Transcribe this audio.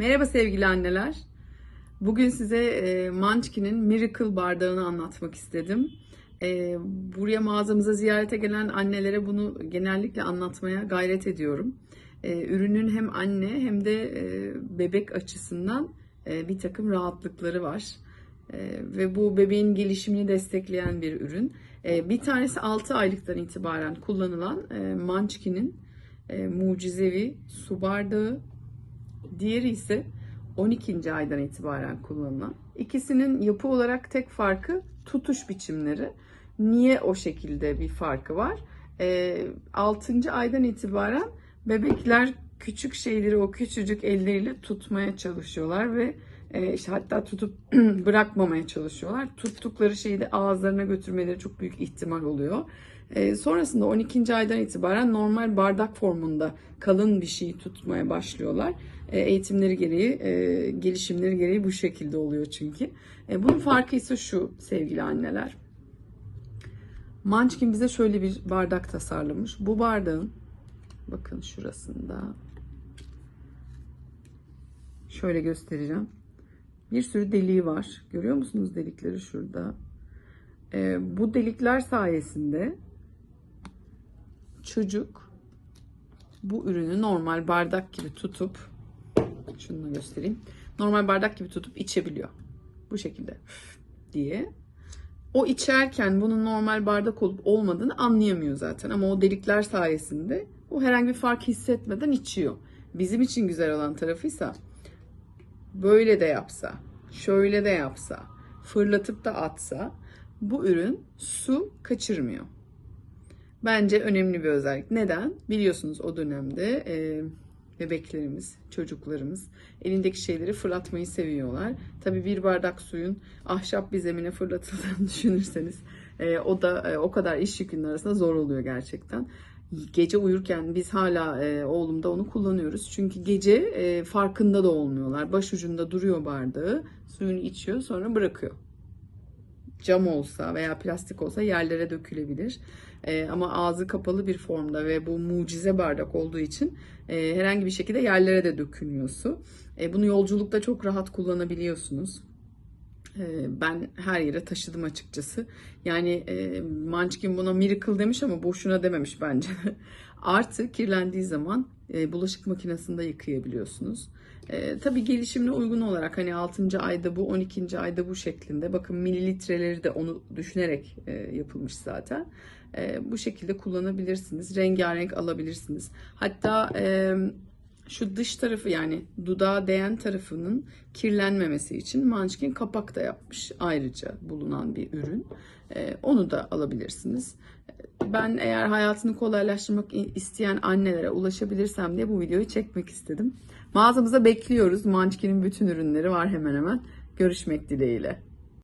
Merhaba sevgili anneler. Bugün size e, Munchkin'in Miracle bardağını anlatmak istedim. E, buraya mağazamıza ziyarete gelen annelere bunu genellikle anlatmaya gayret ediyorum. E, ürünün hem anne hem de e, bebek açısından e, bir takım rahatlıkları var. E, ve bu bebeğin gelişimini destekleyen bir ürün. E, bir tanesi 6 aylıktan itibaren kullanılan e, Munchkin'in e, mucizevi su bardağı. Diğeri ise 12. aydan itibaren kullanılan. İkisinin yapı olarak tek farkı tutuş biçimleri. Niye o şekilde bir farkı var? E, 6. aydan itibaren bebekler küçük şeyleri o küçücük elleriyle tutmaya çalışıyorlar ve e, işte hatta tutup bırakmamaya çalışıyorlar. Tuttukları şeyi de ağızlarına götürmeleri çok büyük ihtimal oluyor. E, sonrasında 12. aydan itibaren normal bardak formunda kalın bir şeyi tutmaya başlıyorlar. E, eğitimleri gereği, e, gelişimleri gereği bu şekilde oluyor çünkü. E, bunun farkı ise şu sevgili anneler. Munchkin bize şöyle bir bardak tasarlamış. Bu bardağın bakın şurasında şöyle göstereceğim. Bir sürü deliği var. Görüyor musunuz delikleri şurada? Ee, bu delikler sayesinde çocuk bu ürünü normal bardak gibi tutup şunu göstereyim. Normal bardak gibi tutup içebiliyor. Bu şekilde diye. O içerken bunun normal bardak olup olmadığını anlayamıyor zaten. Ama o delikler sayesinde o herhangi bir fark hissetmeden içiyor. Bizim için güzel olan tarafıysa böyle de yapsa, şöyle de yapsa, fırlatıp da atsa bu ürün su kaçırmıyor. Bence önemli bir özellik. Neden? Biliyorsunuz o dönemde e, bebeklerimiz, çocuklarımız elindeki şeyleri fırlatmayı seviyorlar. Tabii bir bardak suyun ahşap bir zemine fırlatıldığını düşünürseniz e, o da e, o kadar iş yükünün arasında zor oluyor gerçekten. Gece uyurken biz hala e, oğlumda onu kullanıyoruz. Çünkü gece e, farkında da olmuyorlar. Başucunda duruyor bardağı, suyunu içiyor sonra bırakıyor cam olsa veya plastik olsa yerlere dökülebilir. E, ama ağzı kapalı bir formda ve bu mucize bardak olduğu için e, herhangi bir şekilde yerlere de dökülmüyor su. E, bunu yolculukta çok rahat kullanabiliyorsunuz. E, ben her yere taşıdım açıkçası. Yani e, Munchkin buna miracle demiş ama boşuna dememiş bence. Artı kirlendiği zaman e, bulaşık makinesinde yıkayabiliyorsunuz. E, tabii gelişimine uygun olarak hani 6. ayda bu 12. ayda bu şeklinde bakın mililitreleri de onu düşünerek e, yapılmış zaten. E, bu şekilde kullanabilirsiniz. Rengarenk alabilirsiniz. Hatta e, şu dış tarafı yani dudağa değen tarafının kirlenmemesi için Munchkin kapak da yapmış ayrıca bulunan bir ürün. E, onu da alabilirsiniz. Ben eğer hayatını kolaylaştırmak isteyen annelere ulaşabilirsem diye bu videoyu çekmek istedim. Mağazamıza bekliyoruz. Munchkin'in bütün ürünleri var hemen hemen. Görüşmek dileğiyle.